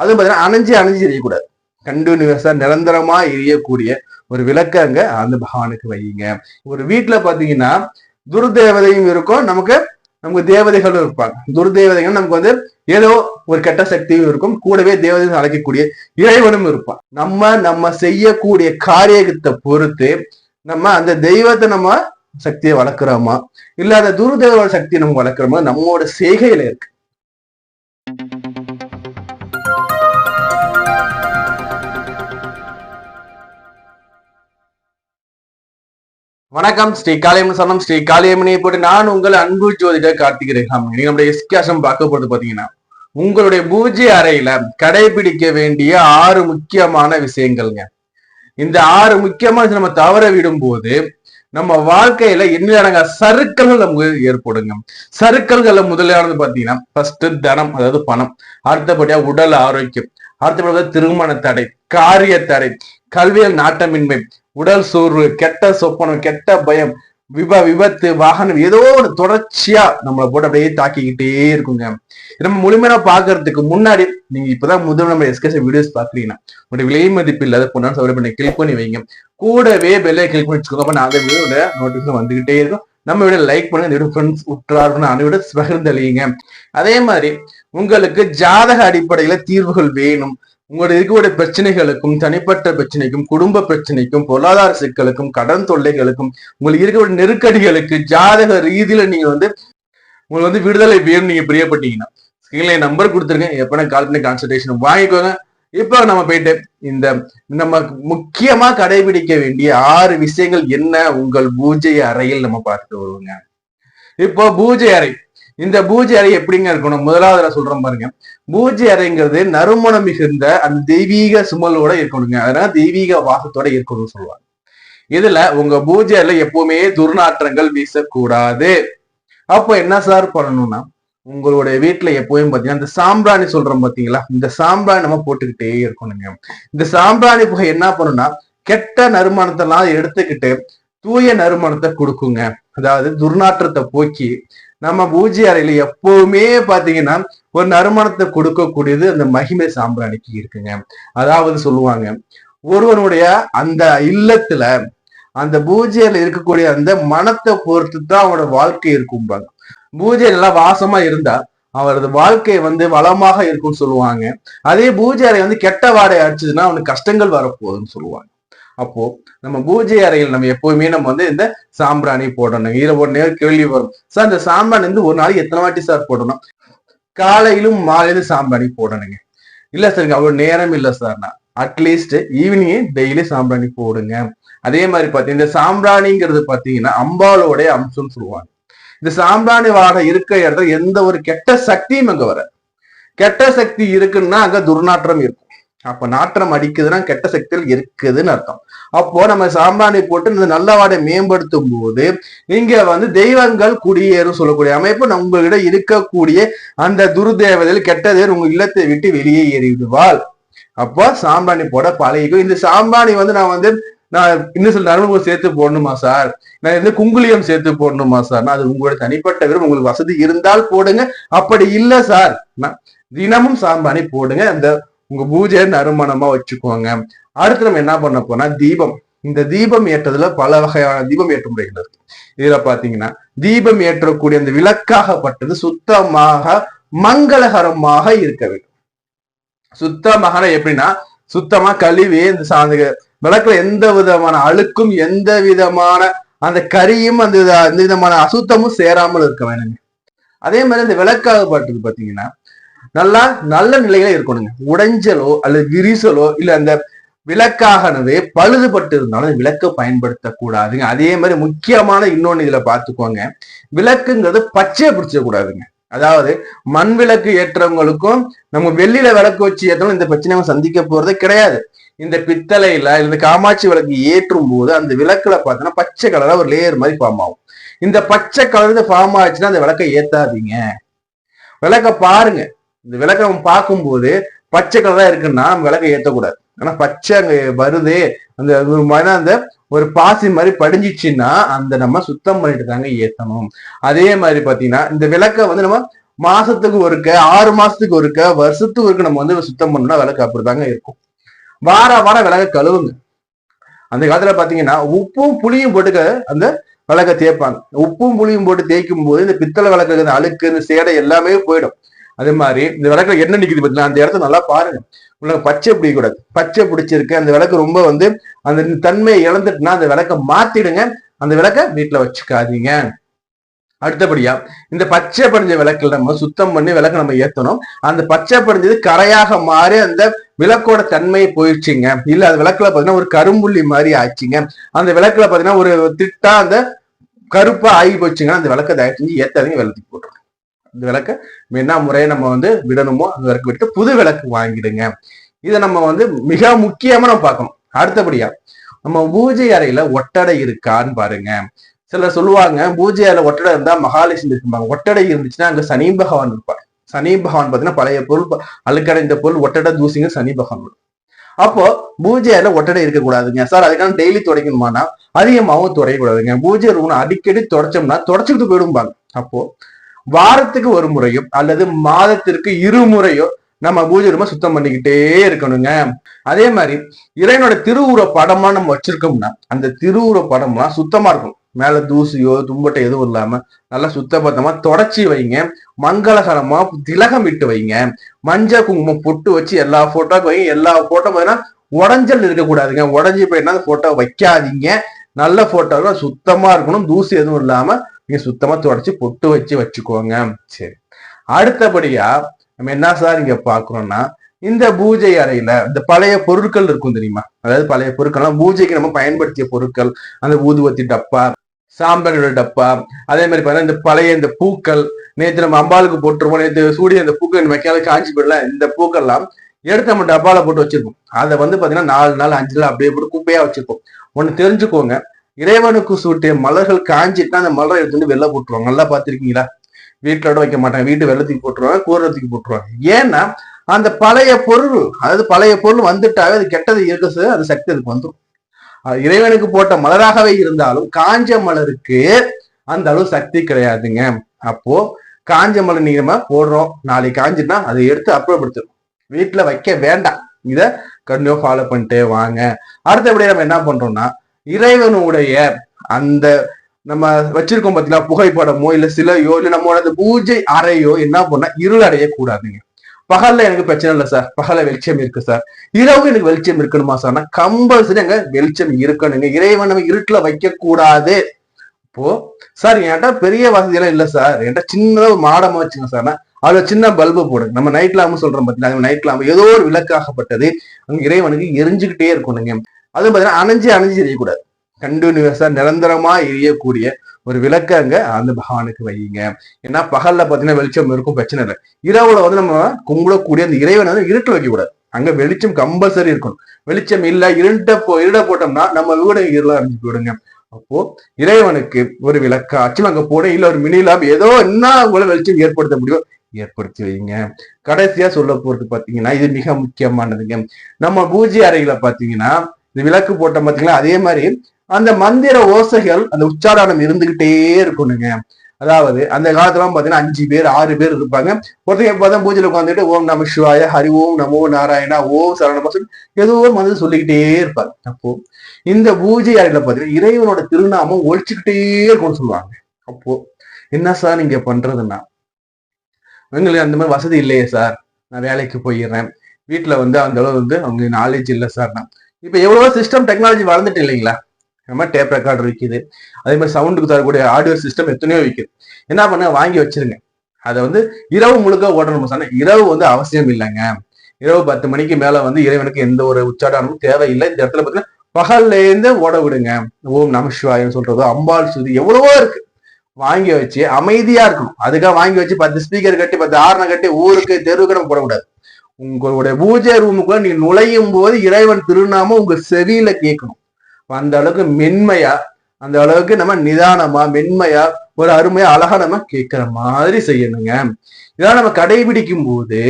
அதுவும் பார்த்தீங்கன்னா அணைஞ்சு அணைஞ்சு எரியக்கூடாது. கண்டினியூஸா நிரந்தரமா எரியக்கூடிய ஒரு விளக்க அங்க அந்த பகவானுக்கு வையுங்க. ஒரு வீட்டுல பாத்தீங்கன்னா துர்தேவதையும் இருக்கும். நமக்கு நமக்கு தேவதைகளும் இருப்பாங்க. துர்தேவதைகள் நமக்கு வந்து ஏதோ ஒரு கெட்ட சக்தியும் இருக்கும். கூடவே தேவதை அழைக்கக்கூடிய இறைவனும் இருப்பான். நம்ம நம்ம செய்யக்கூடிய காரியத்தை பொறுத்து நம்ம அந்த தெய்வத்தை நம்ம சக்தியை வளர்க்குறோமா? இல்ல அந்த துருதேவ சக்தியை நம்ம வளர்க்குறோமா? நம்மளோட செய்கையில இருக்கு. வணக்கம் ஸ்ரீ காளியம்மன் சரணம். ஸ்ரீ காளியம்மனை போட்டு நான் உங்கள் அன்பு ஜோதிட கார்த்திக் ரேகாம் நீங்க நம்முடைய எஸ்காசம் பார்க்க போறது பாத்தீங்கன்னா உங்களுடைய பூஜை அறையில கடைபிடிக்க வேண்டிய ஆறு முக்கியமான விஷயங்கள்ங்க. இந்த ஆறு முக்கியமான நம்ம தவற விடும் போது நம்ம வாழ்க்கையில என்னடங்க சறுக்கல்கள் நமக்கு ஏற்படுங்க. சருக்கல்கள்ல முதலானது பாத்தீங்கன்னா ஃபர்ஸ்ட் தனம் அதாவது பணம். அடுத்தபடியா உடல் ஆரோக்கியம். அடுத்தபடியா திருமண தடை காரிய தடை கல்வியல் நாட்டமின்மை உடல் சோர்வு கெட்ட சொப்பனம் கெட்ட பயம் விப விபத்து வாகனம் ஏதோ ஒரு தொடர்ச்சியா நம்மளை போட்டு அப்படியே தாக்கிக்கிட்டே இருக்குங்க. நம்ம முழுமையா பாக்குறதுக்கு முன்னாடி நீங்க இப்பதான் முதல் நம்ம எஸ்கேஷன் வீடியோஸ் பாக்குறீங்கன்னா உங்களுடைய விலை மதிப்பு இல்லாத பொண்ணு சௌரிய பண்ணி கிளிக் பண்ணி வைங்க. கூடவே பெல்லை கிளிக் பண்ணி வச்சுக்கோங்க. அப்ப நான் அந்த வீடியோட நோட்டிபிகேஷன் வந்துகிட்டே இருக்கும். நம்ம வீடியோ லைக் பண்ணுங்க. இந்த ஃப்ரெண்ட்ஸ் உற்றாருன்னு அந்த பகிர்ந்தளியுங்க. அதே மாதிரி உங்களுக்கு ஜாதக அடிப்படையில தீர்வுகள் வேணும். உங்களோட இருக்கக்கூடிய பிரச்சனைகளுக்கும் தனிப்பட்ட பிரச்சனைக்கும் குடும்ப பிரச்சனைக்கும் பொருளாதார சிக்கலுக்கும் கடன் தொல்லைகளுக்கும் உங்களுக்கு இருக்கக்கூடிய நெருக்கடிகளுக்கு ஜாதக ரீதியில நீங்க வந்து உங்களுக்கு வந்து விடுதலை வேணும் நீங்க பிரியப்பட்டீங்கன்னா ஸ்கிரீன்ல நம்பர் கொடுத்துருங்க எப்பனா கால் பண்ணி கன்சல்டேஷன் வாங்கிக்கோங்க. இப்போ நம்ம போயிட்டு இந்த நம்ம முக்கியமா கடைபிடிக்க வேண்டிய ஆறு விஷயங்கள் என்ன? உங்கள் பூஜை அறையில் நம்ம பார்த்துட்டு வருவோங்க. இப்போ பூஜை அறை. இந்த பூஜை அறை எப்படிங்க இருக்கணும்? முதலாவது நான் சொல்றேன் பாருங்க. பூஜை அறைங்கிறது நறுமணம் மிகுந்த அந்த தெய்வீக சுமலோட இருக்கணுங்க. அதனால தெய்வீக வாசத்தோட இருக்கணும்னு சொல்லுவாங்க. இதுல உங்க பூஜை அறையில எப்பவுமே துர்நாற்றங்கள் வீசக்கூடாது. அப்போ என்ன சார் பண்ணணும்னா உங்களுடைய வீட்டுல எப்பவும் பாத்தீங்கன்னா இந்த சாம்பிராணி சொல்றோம் பாத்தீங்களா? இந்த சாம்பிராணி நம்ம போட்டுக்கிட்டே இருக்கணுங்க. இந்த சாம்பிராணி புகை என்ன பண்ணும்னா கெட்ட நறுமணத்தெல்லாம் எடுத்துக்கிட்டு தூய நறுமணத்தை கொடுக்குங்க. அதாவது துர்நாற்றத்தை போக்கி நம்ம பூஜை அறையில எப்பவுமே பாத்தீங்கன்னா ஒரு நறுமணத்தை கொடுக்கக்கூடியது அந்த மகிமை சாம்பிராணிக்கு இருக்குங்க. அதாவது சொல்லுவாங்க ஒருவனுடைய அந்த இல்லத்துல அந்த பூஜையில இருக்கக்கூடிய அந்த மனத்தை பொறுத்து தான் அவனோட வாழ்க்கை இருக்கும்பாங்க. பூஜை நல்லா வாசமா இருந்தா அவரது வாழ்க்கை வந்து வளமாக இருக்கும்னு சொல்லுவாங்க. அதே பூஜை அறை வந்து கெட்ட வாடை அடிச்சதுன்னா அவனுக்கு கஷ்டங்கள் வரப்போகுதுன்னு சொல்லுவாங்க. அப்போ நம்ம பூஜை அறையில் நம்ம எப்பவுமே நம்ம வந்து இந்த சாம்பிராணி போடணும். இதுல ஒரு நேரம் கேள்வி வரும். சார் இந்த சாம்பிராணி வந்து ஒரு நாளைக்கு எத்தனை வாட்டி சார் போடணும்? காலையிலும் மாலையிலும் சாம்பிராணி போடணுங்க. இல்ல சார் அவ்வளவு நேரம் இல்ல சார்னா அட்லீஸ்ட் ஈவினிங் டெய்லி சாம்பிராணி போடுங்க. அதே மாதிரி பாத்தீங்கன்னா இந்த சாம்பிராணிங்கிறது பாத்தீங்கன்னா அம்பாலோடைய அம்சம்னு சொல்லுவாங்க. இந்த சாம்பிராணி வாடகை இருக்க இடத்துல எந்த ஒரு கெட்ட சக்தியும் அங்க வர கெட்ட சக்தி இருக்குன்னா அங்க துர்நாற்றம் இருக்கும். அப்ப நாற்றம் அடிக்குதுன்னா கெட்ட சக்திகள் இருக்குதுன்னு அர்த்தம். அப்போ நம்ம சாம்பானை போட்டு இந்த நல்ல வாடை மேம்படுத்தும் போது இங்க வந்து தெய்வங்கள் குடியேறும் சொல்லக்கூடிய அமைப்பு உங்ககிட்ட இருக்கக்கூடிய அந்த துர்தேவதையில் கெட்டதேர் உங்க இல்லத்தை விட்டு வெளியே ஏறிவிடுவாள். அப்போ சாம்பாணி போட பழகிக்கும் இந்த சாம்பாணி வந்து நான் வந்து நான் இன்னும் சில நறுமணம் சேர்த்து போடணுமா சார்? நான் வந்து குங்குளியம் சேர்த்து போடணுமா சார்? நான் அது உங்களோட தனிப்பட்ட விரும்பம் உங்களுக்கு வசதி இருந்தால் போடுங்க. அப்படி இல்லை சார். தினமும் சாம்பாணி போடுங்க. அந்த உங்க பூஜை நறுமணமா வச்சுக்கோங்க. அடுத்து நம்ம என்ன பண்ண போனா தீபம். இந்த தீபம் ஏற்றதுல பல வகையான தீபம் ஏற்ற முறைகள் இருக்கு. இதுல பாத்தீங்கன்னா தீபம் ஏற்றக்கூடிய அந்த விளக்காகப்பட்டது சுத்தமாக மங்களகரமாக இருக்க வேண்டும். சுத்தமாக எப்படின்னா சுத்தமா கழுவி இந்த சாந்த விளக்குல எந்த விதமான அழுக்கும் எந்த விதமான அந்த கரியும் அந்த விதமான அசுத்தமும் சேராமல் இருக்க வேணுங்க. அதே மாதிரி இந்த விளக்காகப்பட்டது பாத்தீங்கன்னா நல்லா நல்ல நிலையில இருக்கணுங்க. உடைஞ்சலோ அல்லது விரிசலோ இல்ல அந்த விளக்காகனவே பழுதுபட்டு இருந்தாலும் விளக்க பயன்படுத்தக்கூடாதுங்க. அதே மாதிரி முக்கியமான இன்னொன்னு இதுல பாத்துக்கோங்க விளக்குங்கிறது பச்சையை பிடிச்ச கூடாதுங்க. அதாவது மண் விளக்கு ஏற்றவங்களுக்கும் நம்ம வெளியில விளக்கு வச்சு ஏற்றவங்க இந்த பிரச்சனை சந்திக்க போறதே கிடையாது. இந்த பித்தளையில இந்த காமாட்சி விளக்கு ஏற்றும் போது அந்த விளக்குல பார்த்தோன்னா பச்சை கலரா ஒரு லேயர் மாதிரி ஃபார்ம் ஆகும். இந்த பச்சை கலர் ஃபார்ம் ஆச்சுன்னா அந்த விளக்கை ஏத்தாதீங்க. விளக்க பாருங்க. இந்த விளக்கை பார்க்கும்போது பச்சை கலராக இருக்குன்னா நம்ம விளக்கை ஏற்றக்கூடாது ஆனால் பச்சை அங்கே வருது அந்த ஒரு மாதிரி அந்த ஒரு பாசி மாதிரி படிஞ்சிச்சுன்னா அந்த நம்ம சுத்தம் பண்ணிட்டு தாங்க ஏற்றணும் அதே மாதிரி பார்த்தீங்கன்னா இந்த விளக்கை வந்து நம்ம மாசத்துக்கு ஒருக்க ஆறு மாசத்துக்கு ஒருக்க வருஷத்துக்கு ஒருக்க நம்ம வந்து சுத்தம் பண்ணோம்னா விளக்கு அப்படிதாங்க இருக்கும். வார வாரம் விளக்க கழுவுங்க. அந்த காலத்துல பாத்தீங்கன்னா உப்பும் புளியும் போட்டுக்க அந்த விளக்க தேய்ப்பாங்க. உப்பும் புளியும் போட்டு தேய்க்கும் போது இந்த பித்தளை விளக்கு அழுக்கு இந்த சேடை எல்லாமே போயிடும். அதே மாதிரி இந்த விளக்குல என்ன நிக்குது பார்த்தீங்கன்னா அந்த இடத்த நல்லா பாருங்க. உங்களுக்கு பச்சை பிடிக்கக்கூடாது. பச்சை பிடிச்சிருக்கு. அந்த விளக்கு ரொம்ப வந்து அந்த தன்மையை இழந்துட்டுனா அந்த விளக்க மாத்திடுங்க. அந்த விளக்க வீட்டுல வச்சுக்காதீங்க. அடுத்தபடியா இந்த பச்சை படிஞ்ச விளக்குல நம்ம சுத்தம் பண்ணி விளக்கு நம்ம ஏத்தணும். அந்த பச்சை படிஞ்சது கரையாக மாறி அந்த விளக்கோட தன்மையை போயிடுச்சுங்க. இல்ல அந்த விளக்குல பாத்தீங்கன்னா ஒரு கரும்புள்ளி மாதிரி ஆச்சுங்க அந்த விளக்குல பாத்தீங்கன்னா ஒரு திட்டா அந்த கருப்பா ஆகி போச்சுங்கன்னா அந்த விளக்க தயவு செஞ்சு ஏத்தாதீங்க. விளக்கு போட்டுருங்க. இந்த விளக்க என்ன முறையை நம்ம வந்து விடணுமோ அந்த விளக்கு விட்டு புது விளக்கு வாங்கிடுங்க. இதை நம்ம வந்து மிக முக்கியமா நம்ம பார்க்கணும். அடுத்தபடியா நம்ம பூஜை அறையில ஒட்டடை இருக்கான்னு பாருங்க. சிலர் சொல்லுவாங்க பூஜை அறையில ஒட்டடை இருந்தா மகாலட்சுமி இருக்கும்பாங்க ஒட்டடை இருந்துச்சுன்னா அங்க சனி பகவான் இருப்பார். சனி பகவான் பாத்தீங்கன்னா பழைய பொருள் அழுக்கடைந்த பொருள் ஒட்டடை தூசிங்க சனி பகவான். வரும். அப்போ பூஜை அறையில ஒட்டடை இருக்கக்கூடாதுங்க. சார் அதுக்கான டெய்லி துடைக்கணுமானா அதிகமாகவும் துடையக்கூடாதுங்க பூஜை ரூம் அடிக்கடி தொடச்சோம்னா தொடச்சுக்கிட்டு போயிடும்பாங்க. அப்போ வாரத்துக்கு ஒரு முறையோ அல்லது மாதத்திற்கு இருமுறையோ நம்ம பூஜை ரூமை சுத்தம் பண்ணிக்கிட்டே இருக்கணுங்க. அதே மாதிரி இறைவனோட திருவுர படமா நம்ம வச்சிருக்கோம்னா அந்த திருவுர படம்லாம் சுத்தமா இருக்கும் மேல தூசியோ தும்பட்டை எதுவும் இல்லாம நல்லா சுத்தபத்தமா தொடச்சி வைங்க. மங்களகரமா திலகம் இட்டு வைங்க. மஞ்சள் குங்குமம் பொட்டு வச்சு எல்லா போட்டோக்கு வைங்க. எல்லா போட்டோ பார்த்தீங்கன்னா உடஞ்சல் இருக்கக்கூடாதுங்க உடஞ்சி போயிட்டா அந்த போட்டோ வைக்காதீங்க. நல்ல போட்டோவை சுத்தமா இருக்கணும். தூசி எதுவும் இல்லாம நீங்க சுத்தமா தொடச்சி பொட்டு வச்சு வச்சுக்கோங்க. சரி. அடுத்தபடியா நம்ம என்ன சார் இங்க பாக்குறோம்னா இந்த பூஜை அறையில இந்த பழைய பொருட்கள் இருக்கும் தெரியுமா? அதாவது பழைய பொருட்கள்லாம் பூஜைக்கு நம்ம பயன்படுத்திய பொருட்கள் அந்த ஊதுவத்தி டப்பா சாம்பலோட டப்பா அதே மாதிரி பாத்தீங்கன்னா இந்த பழைய இந்த பூக்கள் நேற்று நம்ம அம்பாளுக்கு போட்டுருவோம் நேற்று சூடிய இந்த பூக்கள் வைக்காத காஞ்சி போயிடல இந்த பூக்கள்லாம் எடுத்து நம்ம டப்பால போட்டு வச்சிருப்போம். அதை வந்து பாத்தீங்கன்னா நாலு நாள் அஞ்சு நாள் அப்படியே போட்டு குப்பையா வச்சிருப்போம். ஒண்ணு தெரிஞ்சுக்கோங்க. இறைவனுக்கு சூட்டிய மலர்கள் காஞ்சிட்டா அந்த மலரை எடுத்து வந்து வெளில போட்டுருவாங்க. நல்லா பார்த்துருக்கீங்களா? வீட்டோட வைக்க மாட்டாங்க. வீட்டு வெள்ளத்துக்கு போட்டுருவாங்க கூரத்துக்கு போட்டுருவாங்க. ஏன்னா அந்த பழைய பொருள் அதாவது பழைய பொருள் வந்துட்டாவே அது கெட்டது இருக்கு அது சக்தி அதுக்கு வந்துடும் இறைவனுக்கு போட்ட மலராகவே இருந்தாலும் காஞ்ச மலருக்கு அந்த அளவு சக்தி கிடையாதுங்க. அப்போ காஞ்ச மலர் நீங்க போடுறோம். நாளைக்கு காஞ்சினா அதை எடுத்து அப்புறப்படுத்தணும் வீட்டுல வைக்க வேண்டாம். இத கண்டிப்பா ஃபாலோ பண்ணிட்டே வாங்க. அடுத்தபடியே நம்ம என்ன பண்றோம்னா இறைவனுடைய அந்த நம்ம வச்சிருக்கோம் பாத்தீங்களா புகைப்படமோ இல்ல சிலையோ இல்ல நம்மளோட அந்த பூஜை அறையோ என்ன பண்ணா இருள் அடைய கூடாதுங்க. பகல்ல எனக்கு பிரச்சனை இல்லை சார். பகல்ல வெளிச்சம் இருக்கு சார். இரவு எனக்கு வெளிச்சம் இருக்கணுமா சார்னா கம்பல்சரி அங்க வெளிச்சம் இருக்கணுங்க. இறைவன் நம்ம இருட்டுல வைக்க கூடாது. இப்போ சார் என்கிட்ட பெரிய வசதி எல்லாம் இல்ல சார். என்கிட்ட சின்ன ஒரு மாடமா வச்சுங்க சார். அதுல சின்ன பல்பு போடுங்க. நம்ம நைட் லாம்பு சொல்றோம் பாத்தீங்கன்னா நைட் லாம்பு ஏதோ ஒரு விளக்காகப்பட்டது அங்க இறைவனுக்கு எரிஞ்சுக்கிட்டே இருக்கணுங்க. அதுவும் பார்த்தீங்கன்னா அணைஞ்சு அணைஞ்சு எரியக்கூடாது. கண்டினியூஸா நிரந்தரமா எரியக்கூடிய ஒரு விளக்க அங்க அந்த பகவானுக்கு வையுங்க. ஏன்னா பகல்ல பாத்தீங்கன்னா வெளிச்சம் இருக்கும் பிரச்சனை இல்லை. இரவுல வந்து நம்ம கும்பிடக்கூடிய அந்த இறைவனை வந்து இருட்டு வைக்க கூடாது அங்க வெளிச்சம் கம்பல்சரி இருக்கணும். வெளிச்சம் இல்ல இருண்ட போ இருட போட்டோம்னா நம்ம வீடு இருள அணிஞ்சு போயிடுங்க. அப்போ இறைவனுக்கு ஒரு விளக்காச்சும் அங்க போட இல்ல ஒரு மினி லாப் ஏதோ என்ன உங்களை வெளிச்சம் ஏற்படுத்த முடியும் ஏற்படுத்தி வைங்க கடைசியா சொல்ல போறது பாத்தீங்கன்னா இது மிக முக்கியமானதுங்க. நம்ம பூஜை அறைகளை பாத்தீங்கன்னா விளக்கு போட்ட பார்த்தீங்களா அதே மாதிரி அந்த மந்திர ஓசைகள் அந்த உச்சாரணம் இருந்துகிட்டே இருக்கணுங்க. அதாவது அந்த காலத்துல பாத்தீங்கன்னா அஞ்சு பேர் ஆறு பேர் இருப்பாங்க. ஒருத்தங்க பார்த்தா பூஜையில உட்காந்துட்டு ஓம் நம சிவாய ஹரி ஓம் நமோ நாராயணா ஓம் சரணமா சொல்லி ஏதோ ஒரு மந்திரம் சொல்லிக்கிட்டே இருப்பாங்க அப்போ இந்த பூஜை அறையில பாத்தீங்கன்னா இறைவனோட திருநாமம் ஒழிச்சுக்கிட்டே இருக்கும்னு சொல்லுவாங்க. அப்போ என்ன சார் நீங்க பண்றதுன்னா? எங்களுக்கு அந்த மாதிரி வசதி இல்லையே சார் நான் வேலைக்கு போயிடுறேன். வீட்டுல வந்து அந்த அளவு வந்து அவங்க நாலேஜ் இல்லை நான் இப்போ எவ்வளவோ சிஸ்டம் டெக்னாலஜி வளர்ந்துட்டு இல்லைங்களா? நம்ம டேப் ரெக்கார்டர் விற்கிது அதே மாதிரி சவுண்டுக்கு தரக்கூடிய ஆடியோ சிஸ்டம் எத்தனையோ விற்கிது என்ன பண்ண? வாங்கி வச்சிருங்க. அதை வந்து இரவு முழுக்க ஓடணும் சொன்னா இரவு வந்து அவசியம் இல்லைங்க. இரவு பத்து மணிக்கு மேல வந்து இறைவனுக்கு எந்த ஒரு உச்சாடனமும் தேவையில்லை. இந்த இடத்துல பார்த்தீங்கன்னா பகல்லேருந்தே ஓட விடுங்க. ஓம் நம சிவாயம் சொல்றதோ அம்பாள் சுதி எவ்வளவோ இருக்கு. வாங்கி வச்சு அமைதியா இருக்கணும். அதுக்காக வாங்கி வச்சு பத்து ஸ்பீக்கர் கட்டி பத்து ஆரணை கட்டி ஊருக்கு தெருவுக்கு நம்ம போடக்கூடாது. உங்களுடைய பூஜை ரூமுக்குள்ள நீங்க நுழையும் போது இறைவன் திருநாமம் உங்க செவியில கேட்கணும். அந்த அளவுக்கு மென்மையா அந்த அளவுக்கு நம்ம நிதானமா மென்மையா ஒரு அருமையா அழகா நம்ம கேட்கிற மாதிரி செய்யணுங்க. இதெல்லாம் நம்ம கடைபிடிக்கும் போது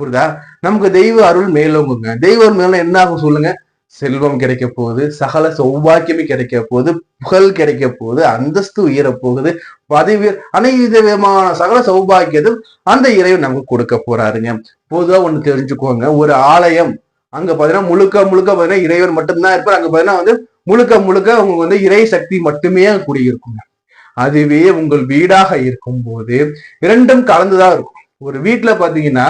புரியுதா? நமக்கு தெய்வ அருள் மேலோங்குங்க. தெய்வ அருள் மேல என்ன ஆகும் சொல்லுங்க? செல்வம் கிடைக்க போகுது சகல சௌபாக்கியமே கிடைக்க போகுது புகழ் கிடைக்க போகுது அந்தஸ்து உயர போகுது பதவி அனைத்து விதமான சகல சௌபாக்கியதும் அந்த இறைவன் நமக்கு கொடுக்க போறாருங்க. பொதுவா ஒண்ணு தெரிஞ்சுக்கோங்க ஒரு ஆலயம் அங்க பாத்தீங்கன்னா முழுக்க முழுக்க பாத்தீங்கன்னா இறைவன் மட்டும்தான் இருப்பார். அங்க பாத்தீங்கன்னா வந்து முழுக்க முழுக்க உங்களுக்கு வந்து இறை சக்தி மட்டுமே குடியிருக்குங்க. அதுவே உங்கள் வீடாக இருக்கும் போது இரண்டும் கலந்துதான் இருக்கும். ஒரு வீட்டுல பாத்தீங்கன்னா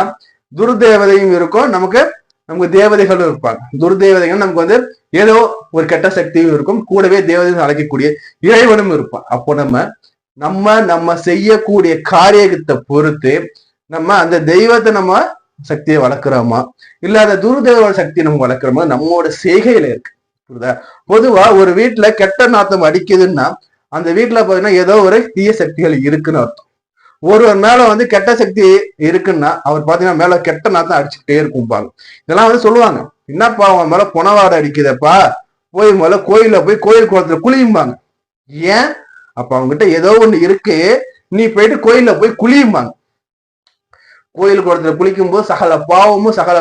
துர்தேவதையும் இருக்கும் நமக்கு நமக்கு தேவதைகளும் இருப்பாங்க. துர்தேவதைகள் நமக்கு வந்து ஏதோ ஒரு கெட்ட சக்தியும் இருக்கும். கூடவே தேவதைகள் அழைக்கக்கூடிய இறைவனும் இருப்பான். அப்போ நம்ம நம்ம நம்ம செய்யக்கூடிய காரியத்தை பொறுத்து நம்ம அந்த தெய்வத்தை நம்ம சக்தியை வளர்க்குறோமா? இல்ல அந்த துர்தேவ சக்தியை நம்ம வளர்க்குறோமா? நம்மளோட செய்கையில இருக்கு. புரியுதா? பொதுவா ஒரு வீட்டுல கெட்ட நாத்தம் அடிக்குதுன்னா அந்த வீட்டுல பாத்தீங்கன்னா ஏதோ ஒரு தீய சக்திகள் இருக்குன்னு அர்த்தம். ஒருவர் மேல வந்து கெட்ட சக்தி இருக்குன்னா அவர் பாத்தீங்கன்னா மேல கெட்ட நாத்தம் அடிச்சுக்கிட்டே இருக்கும்பாங்க இதெல்லாம் வந்து சொல்லுவாங்க. என்னப்பா அவன் மேல புனவாடை அடிக்குதப்பா? போய் முதல்ல கோயில போய் கோயில் குளத்துல குளியும்பாங்க. ஏன்? அப்ப அவங்ககிட்ட ஏதோ ஒண்ணு இருக்கு. நீ போயிட்டு கோயில்ல போய் குளியும்பாங்க. கோயில் குளத்துல குளிக்கும் போது சகல பாவமும் சகல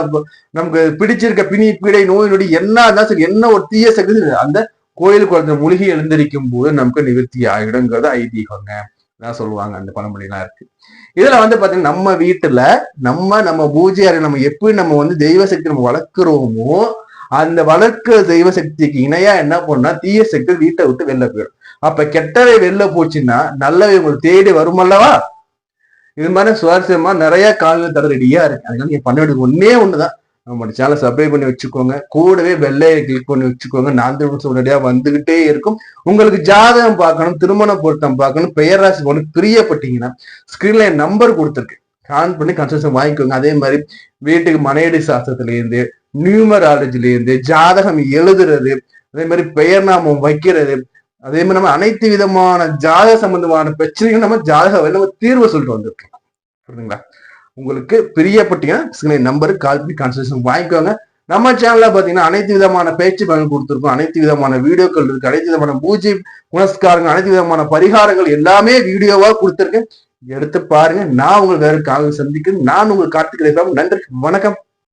நமக்கு பிடிச்சிருக்க பிணி பீடை நோய் நொடி என்ன தான் சரி என்ன ஒரு தீய சக்தி அந்த கோயில் குளத்துல முழுகி எழுந்திருக்கும் போது நமக்கு நிவர்த்தி ஆகிடுங்கிறது ஐதீகங்க. தான் சொல்லுவாங்க அந்த பழமொழிலாம் இருக்கு. இதுல வந்து பாத்தீங்கன்னா நம்ம வீட்டுல நம்ம நம்ம பூஜை அறை நம்ம எப்படி நம்ம வந்து தெய்வ சக்தி நம்ம வளர்க்குறோமோ அந்த வளர்க்கிற தெய்வ சக்திக்கு இணையா என்ன பண்ணா தீய சக்தி வீட்டை விட்டு வெளில போயிடும். அப்ப கெட்டவை வெளில போச்சுன்னா நல்லவை உங்களுக்கு தேடி வருமல்லவா இது மாதிரி சுவாரஸ்யமா நிறைய கால்கள் தர ரெடியா இருக்கு அதனால நீங்க பண்ண வேண்டியது ஒன்னே ஒண்ணுதான். நம்மளோட சேனல் சப்ஸ்கிரைப் பண்ணி வச்சுக்கோங்க. கூடவே பெல்லையை கிளிக் பண்ணி வச்சுக்கோங்க. நான்கு நிமிஷம் உடனடியா வந்துகிட்டே இருக்கும். உங்களுக்கு ஜாதகம் பார்க்கணும் திருமண பொருத்தம் பார்க்கணும் பெயராசி போகணும் பிரியப்பட்டீங்கன்னா ஸ்கிரீன்ல என் நம்பர் கொடுத்துருக்கு. கான் பண்ணி கன்சல்டேஷன் வாங்கிக்கோங்க. அதே மாதிரி வீட்டுக்கு மனையடி சாஸ்திரத்துல இருந்து நியூமராலஜில இருந்து ஜாதகம் எழுதுறது அதே மாதிரி பெயர் நாமம் வைக்கிறது அதே மாதிரி நம்ம அனைத்து விதமான ஜாதக சம்பந்தமான பிரச்சனைகள் நம்ம ஜாதக நம்ம தீர்வு சொல்லிட்டு வந்திருக்கோம் புரியுதுங்களா உங்களுக்கு பிரியப்பட்டீங்கன்னா நம்பருக்கு கால் பண்ணி கன்சல்டேஷன் வாங்கிக்கோங்க. நம்ம சேனல்ல பாத்தீங்கன்னா அனைத்து விதமான பேச்சு பலன் கொடுத்துருக்கோம். அனைத்து விதமான வீடியோக்கள் இருக்கு. அனைத்து விதமான பூஜை புனஸ்காரங்கள் அனைத்து விதமான பரிகாரங்கள் எல்லாமே வீடியோவா கொடுத்துருக்கேன். எடுத்து பாருங்க. நான் உங்களுக்கு வேற காலம் சந்திக்கிறேன். நான் உங்களுக்கு கார்த்திக் நன்றி வணக்கம்.